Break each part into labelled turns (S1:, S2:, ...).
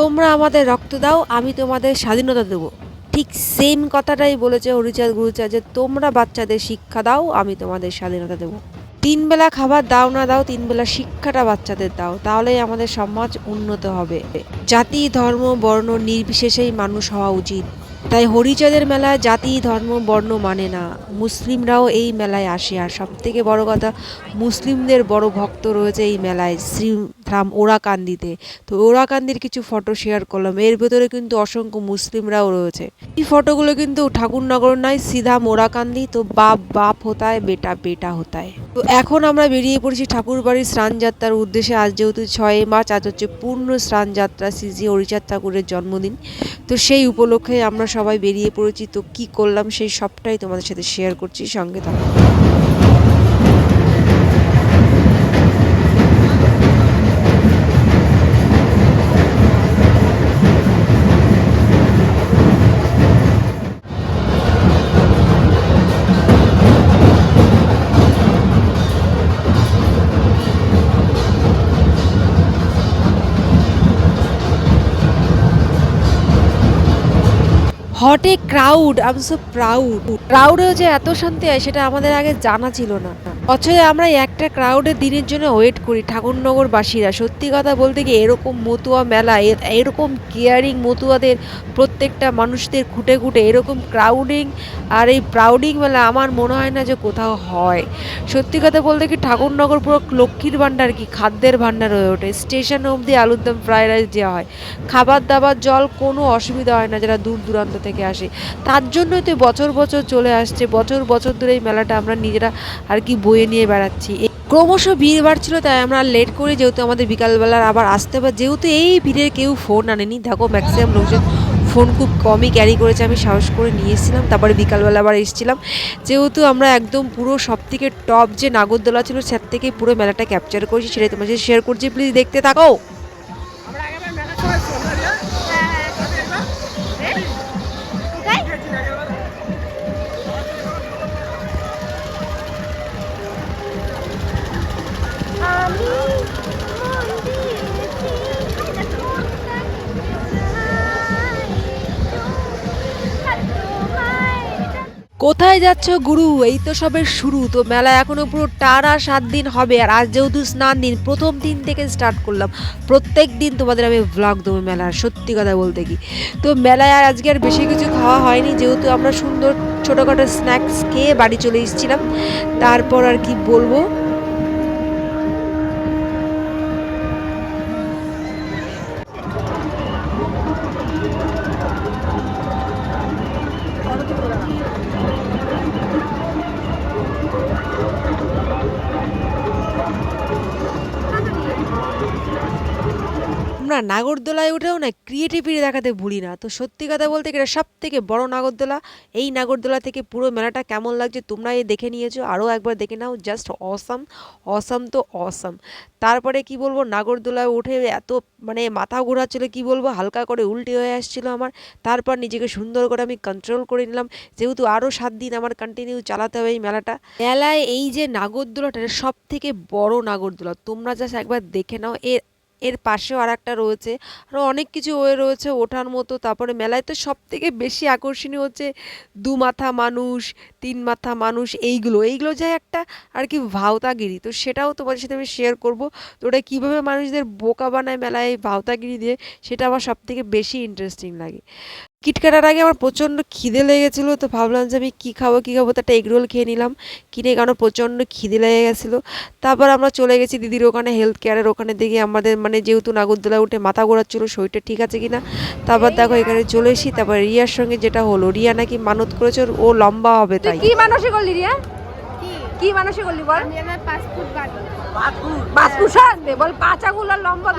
S1: তোমরা আমাদের রক্ত দাও, আমি তোমাদের স্বাধীনতা দেবো। ঠিক সেম কথাটাই বলেছে হরিচাঁদ যে, তোমরা বাচ্চাদের শিক্ষা দাও, আমি তোমাদের স্বাধীনতা দেবো। তিন বেলা খাবার দাও না দাও তিন বেলা শিক্ষাটা বাচ্চাদের দাও, তাহলেই আমাদের সমাজ উন্নত হবে। জাতি, ধর্ম, বর্ণ নির্বিশেষেই মানুষ হওয়া উচিত। তাই হরিচাঁদের মেলায় জাতি, ধর্ম, বর্ণ মানে না। মুসলিমরাও এই মেলায় আসে। আর সব থেকে বড় কথা, মুসলিমদের বড় ভক্ত রয়েছে এই মেলায় শ্রী শ্রীধাম ওরাকান্দিতে। তো ওরাকান্দির কিছু ফটো শেয়ার করলাম। এর ভেতরে কিন্তু অসংখ্য মুসলিমরাও রয়েছে। এই ফটোগুলো কিন্তু ঠাকুরনগর নয় সিধা মোরাকান্দি তো বাপ বাপ হতায়, বেটা বেটা হতায়। তো এখন আমরা বেরিয়ে পড়েছি ঠাকুরবাড়ির স্নান যাত্রার উদ্দেশ্যে। আজ যেহেতু ছয় মার্চ, আজ হচ্ছে পূর্ণ স্নান যাত্রা শ্রী হরিচাঁদ ঠাকুরের জন্মদিন। তো সেই উপলক্ষে আমরা সবাই বেরিয়ে পড়েছি তো কি করলাম সেই সবটাই তোমাদের সাথে শেয়ার করছি সঙ্গে থাকো। Hot crowd I am so proud ক্রাউডে যে এত শান্তি হয়, সেটা আমাদের আগে জানা ছিল না। অথচ আমরা একটা ক্রাউডের দিনের জন্য ওয়েট করি ঠাকুরনগরবাসীরা। সত্যি কথা বলতে কি এরকম মতুয়া মেলা এরকম কেয়ারিং মতুয়াদের প্রত্যেকটা মানুষদের খুঁটে খুঁটে, এরকম ক্রাউডিং আর এই প্রাউডিং মেলা আমার মনে হয় না যে কোথাও হয়। সত্যি কথা বলতে কি ঠাকুরনগর পুরো লক্ষ্মীর ভাণ্ডার কি খাদ্যের ভাণ্ডার হয়ে ওঠে। স্টেশন অবধি আলুর দম ফ্রাইড রাইস দেওয়া হয়। খাবার দাবার, জল কোনো অসুবিধা হয় না যারা দূর দূরান্ত থেকে আসে। তার জন্যই তো বছর বছর চলে আসছে। বছর বছর ধরে এই মেলাটা আমরা নিজেরা আর কি বয়ে নিয়ে বেড়াচ্ছি। ক্রমশ ভিড় বাড়ছিল, তাই আমরা লেট করে যেহেতু আমাদের বিকালবেলার আবার আসতে হবে যেহেতু এই ভিড়ের কেউ ফোন আনেনি। দেখো ম্যাক্সিমাম লোকজন ফোন খুব কমই ক্যারি করেছে, আমি সাহস করে নিয়ে এসেছিলাম, তারপরে বিকালবেলা আবার এসেছিলাম। যেহেতু আমরা একদম পুরো সব থেকে টপ যে নাগরদোলা ছিল, সের থেকে পুরো মেলাটা ক্যাপচার করেছি, সেটাই তোমার সাথে শেয়ার করছি। প্লিজ দেখতে থাকো। কোথায় যাচ্ছ গুরু? এই তো সবের শুরু। তো মেলা এখনও পুরো টানা সাত দিন হবে আর আজ যেহেতু স্নান দিন, প্রথম দিন থেকে স্টার্ট করলাম। প্রত্যেক দিন তোমাদের আমি ব্লগ দেবো মেলার, সত্যি কথা বলতে কি। তো মেলায় আর আজকে আর বেশি কিছু খাওয়া হয়নি, যেহেতু আমরা সুন্দর ছোটোখাটো স্ন্যাক্স খেয়ে বাড়ি চলে এসেছিলাম। তারপর আর কি বলব? নাগরদোলায় উঠেও না ক্রিয়েটিভিটি দেখাতে ভুলি না। তো সত্যি কথা বলতে এটা সব থেকে বড় নাগরদোলা? এই নাগরদোলা থেকে পুরো মেলাটা কেমন লাগছে তোমরা এই দেখে নিয়েছো। আরও একবার দেখে নাও জাস্ট অসাম অসাম তো অসাম তারপরে কি বলব, নাগরদোলায় উঠে এত মানে মাথা ঘোরাচ্ছিল, কি বলব, হালকা করে উল্টে হয়ে আসছিল আমার। তারপর নিজেকে সুন্দর করে আমি কন্ট্রোল করে নিলাম। যেহেতু আরও সাত দিন আমার কন্টিনিউ চালাতে হবে এই মেলাটা। মেলায় এই যে নাগরদোলাটা সব থেকে বড় নাগরদোলা। তোমরা জাস্ট একবার দেখে নাও। এর এর পাশেও আর একটা রয়েছে। আরও অনেক কিছু ওয়ে রয়েছে ওঠার মতো। তারপরে মেলায় তো সব থেকে বেশি আকর্ষণীয় হচ্ছে দু মাথা মানুষ, তিন মাথা মানুষ এইগুলো। এইগুলো যায় একটা আর কি ভাওতাগিরি। তো সেটাও তোমাদের সাথে আমি শেয়ার করব। তো ওটা কীভাবে মানুষদের বোকা বানায় মেলায় ভাওতাগিরি দিয়ে, সেটা আমার সব থেকে বেশি ইন্টারেস্টিং লাগে। কিট কাটার আগে আমার প্রচণ্ড খিদে লেগেছিলো তো ভাবলাম যে আমি কী খাব কী খাব তো একটা এগরোল খেয়ে নিলাম। কিনে কারণ প্রচণ্ড খিদে লেগে গেছিল। তারপর আমরা চলে গেছি দিদির ওখানে হেলথ কেয়ারের ওখানে দেখি আমাদের মানে যেহেতু নাগরদোলা উঠে মাথা ঘোরাচ্ছিলো শরীরটা ঠিক আছে কিনা। তারপর দেখো এখানে চলে এসি তারপর রিয়ার সঙ্গে যেটা হলো রিয়া নাকি মানত করেছে ও লম্বা হবে
S2: তাই কি মানুষে করলি রিয়া? কি? মানুষে করলি বল? পাঁচ ফুট বল পাঁচ আঙুল আর লম্বা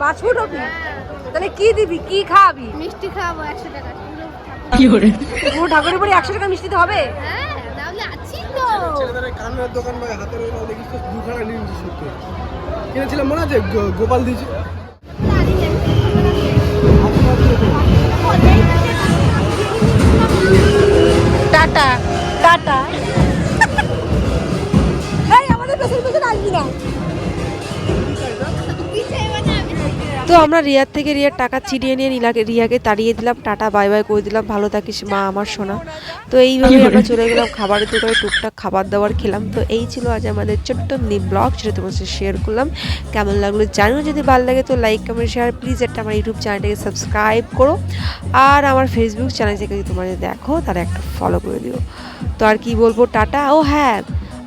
S2: পাঁচ ফুট হবি? তাহলে কি দিবি? কি খাওয়াবি
S3: মিষ্টি খাওয়াবো একশো টাকা। পুরো ঠাকুর।
S2: পুরো ঠাকুরের বাড়ি একশো টাকা মিষ্টি দিতে হবে?
S3: হ্যাঁ তাহলে আছি তো।
S4: ছেলেদের কান্নার দোকান বা হাতের দেখিস তো দুখানা নিয়ে সত্যি। কিনেছিলাম মনে আছে? গো- গোপাল দিয়েছে।
S2: Tata tata.
S1: তো আমরা রিয়ার থেকে রিয়ার টাকা চিনিয়ে নিয়ে নীলাকে রিয়াকে তাড়িয়ে দিলাম টাটা বাই বাই করে দিলাম ভালো থাকিস মা আমার সোনা। তো এইভাবে আমরা চলে গেলাম খাবারের দোকানে টুকটাক খাবার দাবার খেলাম। তো এই ছিল আজ আমাদের ছোট্ট মিনি ব্লগ যেটা তোমার সাথে শেয়ার করলাম। কেমন লাগল জানিও যদি ভালো লাগে তো লাইক কমেন্ট শেয়ার প্লিজ একটা আমার ইউটিউব চ্যানেলটাকে সাবস্ক্রাইব করো। আর আমার ফেসবুক চ্যানেল থেকে যদি তোমরা যদি দেখো তাহলে একটা ফলো করে দিও। তো আর কি বলব টাটা। ও হ্যাঁ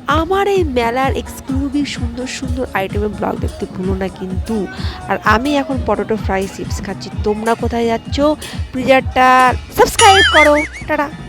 S1: আমার এই মেলার এক্সক্লুসিভ সুন্দর সুন্দর আইটেমের ব্লগ দেখতে ভুলো না কিন্তু। আর আমি এখন পটেটো ফ্রাই চিপস খাচ্ছি। তোমরা কোথায় যাচ্ছ? প্লিজারটা সাবস্ক্রাইব করো। টাটা।